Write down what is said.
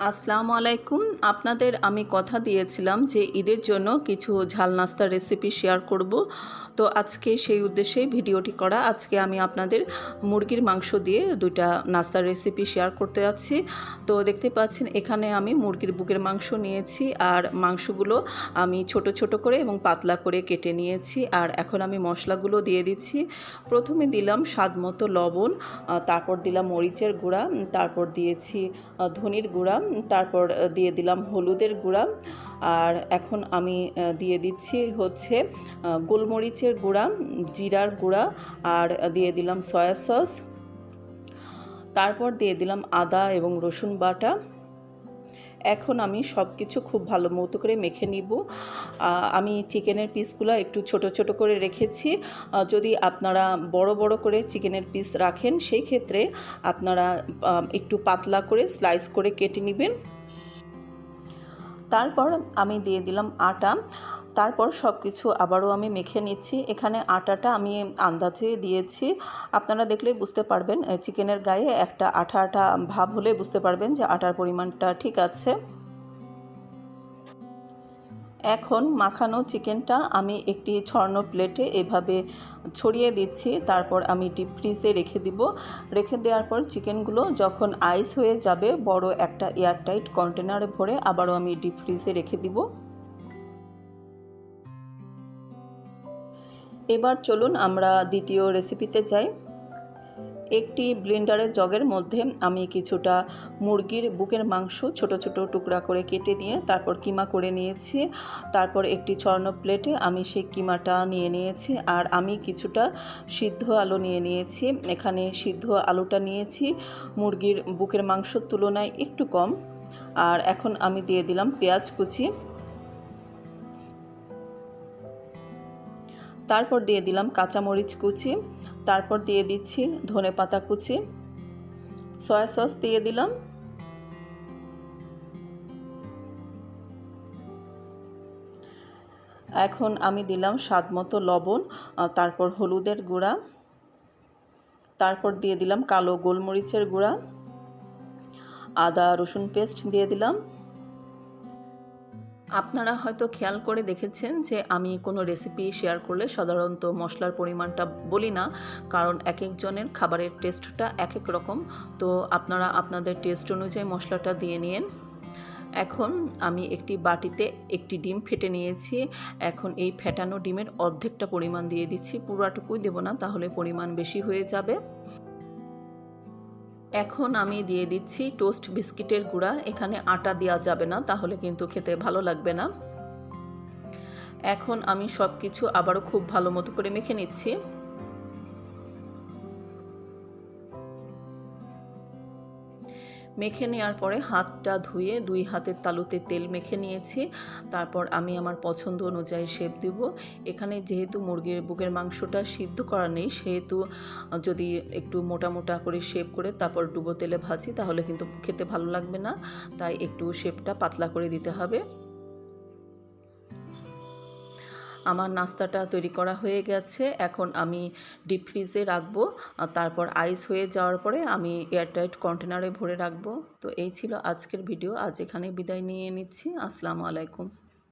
আসসালামু আলাইকুম। আপনাদের আমি কথা দিয়েছিলাম যে ঈদের জন্য কিছু ঝাল নাস্তার রেসিপি শেয়ার করব। তো আজকে সেই উদ্দেশ্যেই ভিডিওটি করা। আজকে আমি আপনাদের মুরগির মাংস দিয়ে দুইটা নাস্তার রেসিপি শেয়ার করতে যাচ্ছি। তো দেখতে পাচ্ছেন, এখানে আমি মুরগির বুকের মাংস নিয়েছি আর মাংসগুলো আমি ছোট ছোট করে এবং পাতলা করে কেটে নিয়েছি আর এখন আমি মশলাগুলো দিয়ে দিচ্ছি। প্রথমে দিলাম স্বাদ মতো লবণ তারপর দিলাম মরিচের গুঁড়া তারপর দিয়েছি ধনির গুঁড়া তারপর দিয়ে দিলাম হলুদের গুঁড়া। আর এখন আমি দিয়ে দিচ্ছি হচ্ছে গোলমরিচের গুঁড়া, জিরার গুঁড়া, আর দিয়ে দিলাম সয়া সস। তারপর দিয়ে দিলাম আদা এবং রসুন বাটা। এখন আমি সব কিছু খুব ভালো মতো করে মেখে নিব। আমি চিকেনের পিসগুলো একটু ছোট ছোট করে রেখেছি। যদি আপনারা বড় বড় করে চিকেনের পিস রাখেন, সেই ক্ষেত্রে আপনারা একটু পাতলা করে স্লাইস করে কেটে নেবেন। তারপর আমি দিয়ে দিলাম আটা। তারপর সব কিছু আবারও আমি মেখে নিচ্ছি। এখানে আটাটা আমি আন্দাজে দিয়েছি। আপনারা দেখলেই বুঝতে পারবেন চিকেনের গায়ে একটা আঠা আঠা ভাব হলে বুঝতে পারবেন যে আটার পরিমাণটা ঠিক আছে। এখন মাখানো চিকেনটা আমি একটি ছড়ানো প্লেটে এভাবে ছড়িয়ে দিচ্ছি। তারপর আমি ডিপ ফ্রিজে রেখে দিব। রেখে দেওয়ার পর চিকেনগুলো যখন আইস হয়ে যাবে, বড় একটা এয়ারটাইট কন্টেনারে ভরে আবারও আমি ডিপ ফ্রিজে রেখে দিব। এবার চলুন আমরা দ্বিতীয় রেসিপিতে যাই। একটি ব্লেন্ডারের জগের মধ্যে আমি কিছুটা মুরগির বুকের মাংস ছোট ছোট টুকরা করে কেটে নিয়ে তারপর কিমা করে নিয়েছি। তারপর একটি চর্ণ প্লেটে আমি সেই কিমাটা নিয়ে নিয়েছি আর আমি কিছুটা সিদ্ধ আলু নিয়ে নিয়েছি। এখানে সিদ্ধ আলুটা নিয়েছি। মুরগির বুকের মাংসর তুলনায় একটু কম। আর এখন আমি দিয়ে দিলাম পেঁয়াজ কুচি। তারপর দিয়ে দিলাম কাঁচামরিচ কুচি, তারপর দিয়ে দিচ্ছি ধনে পাতা কুচি, সয়া সস দিয়ে দিলাম। এখন আমি দিলাম স্বাদ মতো লবণ তারপর হলুদের গুঁড়া, তারপর দিয়ে দিলাম কালো গোলমরিচের গুঁড়া, আদা রসুন পেস্ট দিয়ে দিলাম। আপনারা হয়তো খেয়াল করে দেখেছেন যে আমি কোনো রেসিপি শেয়ার করলে সাধারণত মশলার পরিমাণটা বলি না, কারণ এক একজনের খাবারের টেস্টটা এক এক রকম। তো আপনারা আপনাদের টেস্ট অনুযায়ী মশলাটা দিয়ে নিন এখন আমি একটি বাটিতে একটি ডিম ফেটে নিয়েছি। এখন এই ফেটানো ডিমের অর্ধেকটা পরিমাণ দিয়ে দিচ্ছি। পুরাটুকুই দেবো না, তাহলে পরিমাণ বেশি হয়ে যাবে। এখন আমি দিয়ে দিচ্ছি টোস্ট বিস্কিটের গুঁড়া। এখানে আটা দেওয়া যাবে না, তাহলে কিন্তু খেতে ভালো লাগবে না। এখন আমি সব কিছু আবারও খুব ভালো মতো করে মেখে নিচ্ছি। মেখে নেওয়ার পরে হাতটা ধুয়ে দুই হাতের তালুতে তেল মেখে নিয়েছি। তারপর আমি আমার পছন্দ অনুযায়ী শেপ দিব। এখানে যেহেতু মুরগির বুকের মাংসটা সিদ্ধ করা নেই, সেহেতু যদি একটু মোটা মোটা করে শেপ করে তারপর ডুবো তেলে ভাজি, তাহলে কিন্তু খেতে ভালো লাগবে না। তাই একটু শেপটা পাতলা করে দিতে হবে। আমার নাস্তাটা তৈরি করা হয়ে গেছে। এখন আমি ডিপ ফ্রিজে রাখব। তারপর আইস হয়ে যাওয়ার পরে আমি এয়ারটাইট কন্টেনারে ভরে রাখব। তো এই ছিল আজকের ভিডিও আজ এখানে বিদায় নিয়ে নিচ্ছি। আসসালামু আলাইকুম।